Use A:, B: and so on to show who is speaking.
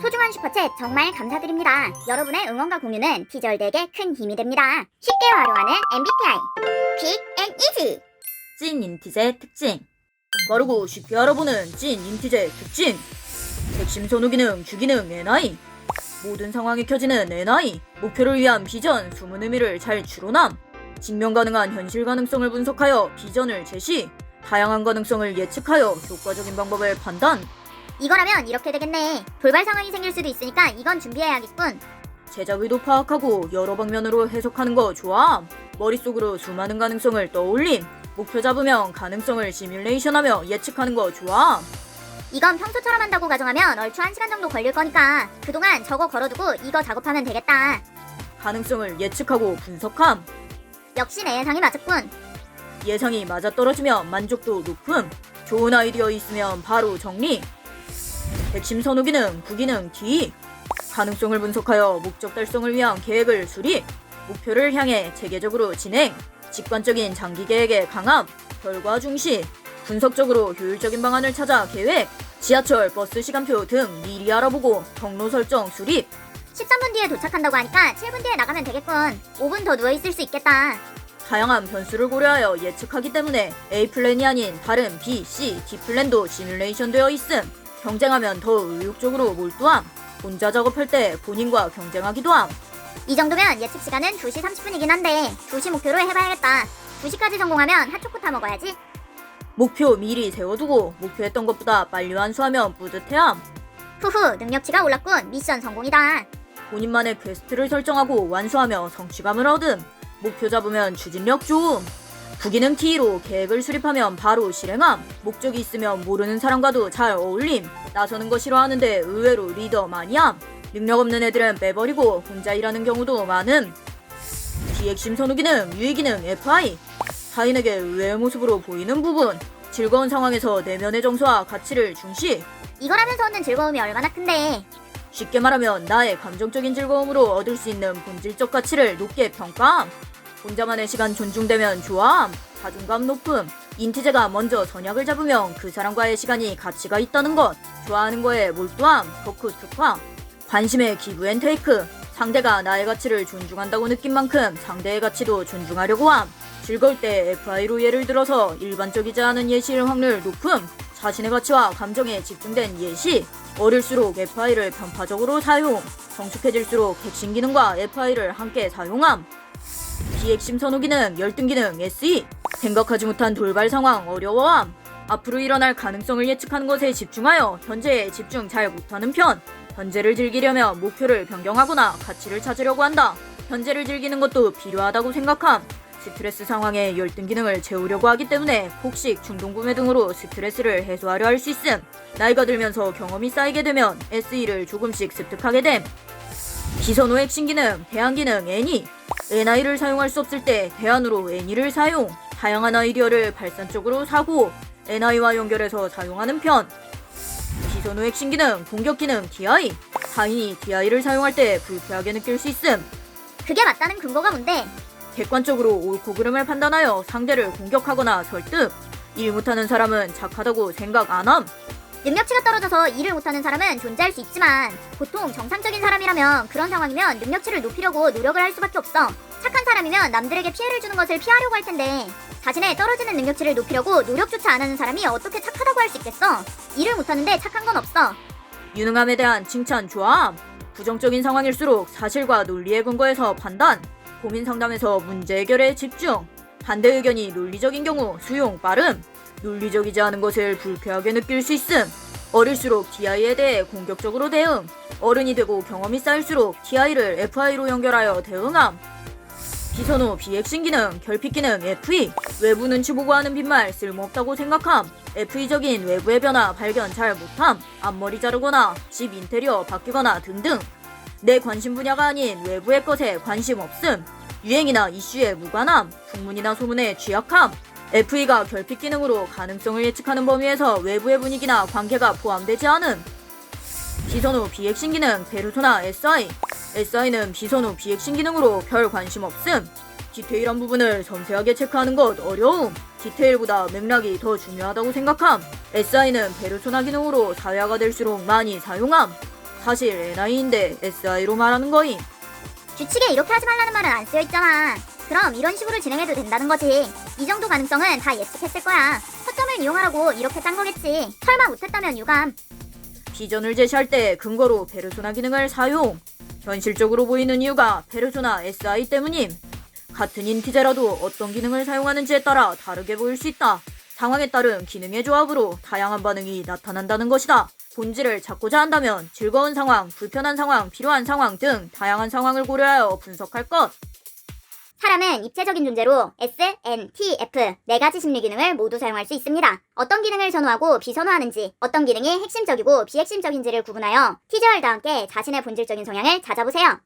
A: 소중한 슈퍼챗 정말 감사드립니다. 여러분의 응원과 공유는 디절대에게 큰 힘이 됩니다. 쉽게 활용하는 MBTI 퀵 앤 이지
B: 찐 인티제 특징. 빠르고 쉽게 알아보는 찐 인티제 특징. 핵심 선호 기능 주기능 NI 모든 상황에 켜지는 NI 목표를 위한 비전 숨은 의미를 잘 추론함. 직면 가능한 현실 가능성을 분석하여 비전을 제시. 다양한 가능성을 예측하여 효과적인 방법을 판단
A: 이거라면 이렇게 되겠네. 돌발 상황이 생길 수도 있으니까 이건 준비해야겠군.
B: 제작 의도 파악하고 여러 방면으로 해석하는 거 좋아. 머릿속으로 수많은 가능성을 떠올림. 목표 잡으면 가능성을 시뮬레이션하며 예측하는 거 좋아.
A: 이건 평소처럼 한다고 가정하면 얼추 1시간 정도 걸릴 거니까 그동안 저거 걸어두고 이거 작업하면 되겠다.
B: 가능성을 예측하고 분석함.
A: 역시 내 예상이 맞았군.
B: 예상이 맞아떨어지면 만족도 높음. 좋은 아이디어 있으면 바로 정리. 핵심 선호 기능, 부기능 D. 가능성을 분석하여 목적 달성을 위한 계획을 수립. 목표를 향해 체계적으로 진행. 직관적인 장기 계획의 강함. 결과 중시. 분석적으로 효율적인 방안을 찾아 계획. 지하철, 버스 시간표 등 미리 알아보고 경로 설정 수립.
A: 13분 뒤에 도착한다고 하니까 7분 뒤에 나가면 되겠군. 5분 더 누워있을 수 있겠다.
B: 다양한 변수를 고려하여 예측하기 때문에 A 플랜이 아닌 다른 B, C, D 플랜도 시뮬레이션 되어 있음. 경쟁하면 더 의욕적으로 몰두함. 혼자 작업할 때 본인과 경쟁하기도 함.
A: 이 정도면 예측 시간은 2시 30분이긴 한데 2시 목표로 해봐야겠다. 2시까지 성공하면 핫초코 타 먹어야지.
B: 목표 미리 세워두고 목표했던 것보다 빨리 완수하면 뿌듯해함.
A: 후후 능력치가 올랐군. 미션 성공이다.
B: 본인만의 퀘스트를 설정하고 완수하며 성취감을 얻음. 목표 잡으면 추진력 좋음. 부기능 T로 계획을 수립하면 바로 실행함. 목적이 있으면 모르는 사람과도 잘 어울림. 나서는 거 싫어하는데 의외로 리더 많이함. 능력 없는 애들은 빼버리고 혼자 일하는 경우도 많음. 비핵심 선호 기능, 유의 기능, FI. 타인에게 의외의 모습으로 보이는 부분. 즐거운 상황에서 내면의 정서와 가치를 중시.
A: 이거라면서 얻는 즐거움이 얼마나 큰데.
B: 쉽게 말하면 나의 감정적인 즐거움으로 얻을 수 있는 본질적 가치를 높게 평가함. 혼자만의 시간 존중되면 좋아함. 자존감 높음. 인티제가 먼저 선약을 잡으면 그 사람과의 시간이 가치가 있다는 것. 좋아하는 거에 몰두함. 덕후 특화. 관심의 기브 앤 테이크. 상대가 나의 가치를 존중한다고 느낀 만큼 상대의 가치도 존중하려고 함. 즐거울 때 FI로 예를 들어서 일반적이지 않은 예시일 확률 높음. 자신의 가치와 감정에 집중된 예시. 어릴수록 FI를 편파적으로 사용. 성숙해질수록 핵심 기능과 FI를 함께 사용함. 비핵심 선호 기능, 열등 기능, SE. 생각하지 못한 돌발 상황, 어려워함. 앞으로 일어날 가능성을 예측하는 것에 집중하여 현재에 집중 잘 못하는 편. 현재를 즐기려면 목표를 변경하거나 가치를 찾으려고 한다. 현재를 즐기는 것도 필요하다고 생각함. 스트레스 상황에 열등 기능을 채우려고 하기 때문에 폭식, 충동구매 등으로 스트레스를 해소하려 할 수 있음. 나이가 들면서 경험이 쌓이게 되면 SE를 조금씩 습득하게 됨. 비선호 핵심 기능, 대안 기능, 애니. NI를 사용할 수 없을 때 대안으로 애니를 사용. 다양한 아이디어를 발산적으로 사고 NI와 연결해서 사용하는 편. 비선호 핵심 기능, 공격 기능, DI. 타인이 DI를 사용할 때 불쾌하게 느낄 수 있음.
A: 그게 맞다는 근거가 뭔데?
B: 객관적으로 옳고 그름을 판단하여 상대를 공격하거나 설득. 일 못하는 사람은 착하다고 생각 안 함.
A: 능력치가 떨어져서 일을 못하는 사람은 존재할 수 있지만 보통 정상적인 사람이라면 그런 상황이면 능력치를 높이려고 노력을 할 수밖에 없어. 착한 사람이면 남들에게 피해를 주는 것을 피하려고 할 텐데 자신의 떨어지는 능력치를 높이려고 노력조차 안 하는 사람이 어떻게 착하다고 할 수 있겠어? 일을 못하는데 착한 건 없어.
B: 유능함에 대한 칭찬 좋아함. 부정적인 상황일수록 사실과 논리에 근거해서 판단. 고민 상담에서 문제 해결에 집중. 반대 의견이 논리적인 경우 수용 빠름. 논리적이지 않은 것을 불쾌하게 느낄 수 있음. 어릴수록 TI에 대해 공격적으로 대응. 어른이 되고 경험이 쌓일수록 TI를 FI로 연결하여 대응함. 비선호 비핵심 기능, 결핍 기능 FE. 외부 눈치 보고 하는 빈말 쓸모없다고 생각함. FE적인 외부의 변화 발견 잘 못함. 앞머리 자르거나 집 인테리어 바뀌거나 등등. 내 관심 분야가 아닌 외부의 것에 관심 없음. 유행이나 이슈에 무관함. 풍문이나 소문에 취약함. FE가 결핍 기능으로 가능성을 예측하는 범위에서 외부의 분위기나 관계가 포함되지 않음. 비선호 비핵심 기능 페르소나 SI. SI는 비선호 비핵심 기능으로 별 관심 없음. 디테일한 부분을 섬세하게 체크하는 것 어려움. 디테일보다 맥락이 더 중요하다고 생각함. SI는 페르소나 기능으로 사회화가 될수록 많이 사용함. 사실 NI인데 SI로 말하는 거임.
A: 규칙에 이렇게 하지 말라는 말은 안 쓰여 있잖아. 그럼 이런 식으로 진행해도 된다는 거지. 이 정도 가능성은 다 예측했을 거야. 허점을 이용하라고 이렇게 짠 거겠지. 설마 못했다면 유감.
B: 비전을 제시할 때 근거로 페르소나 기능을 사용. 현실적으로 보이는 이유가 페르소나 SI 때문임. 같은 인티제라도 어떤 기능을 사용하는지에 따라 다르게 보일 수 있다. 상황에 따른 기능의 조합으로 다양한 반응이 나타난다는 것이다. 본질을 찾고자 한다면 즐거운 상황, 불편한 상황, 필요한 상황 등 다양한 상황을 고려하여 분석할 것.
A: 사람은 입체적인 존재로 S, N, T, F 네 가지 심리 기능을 모두 사용할 수 있습니다. 어떤 기능을 선호하고 비선호하는지, 어떤 기능이 핵심적이고 비핵심적인지를 구분하여 티저월드와 함께 자신의 본질적인 성향을 찾아보세요.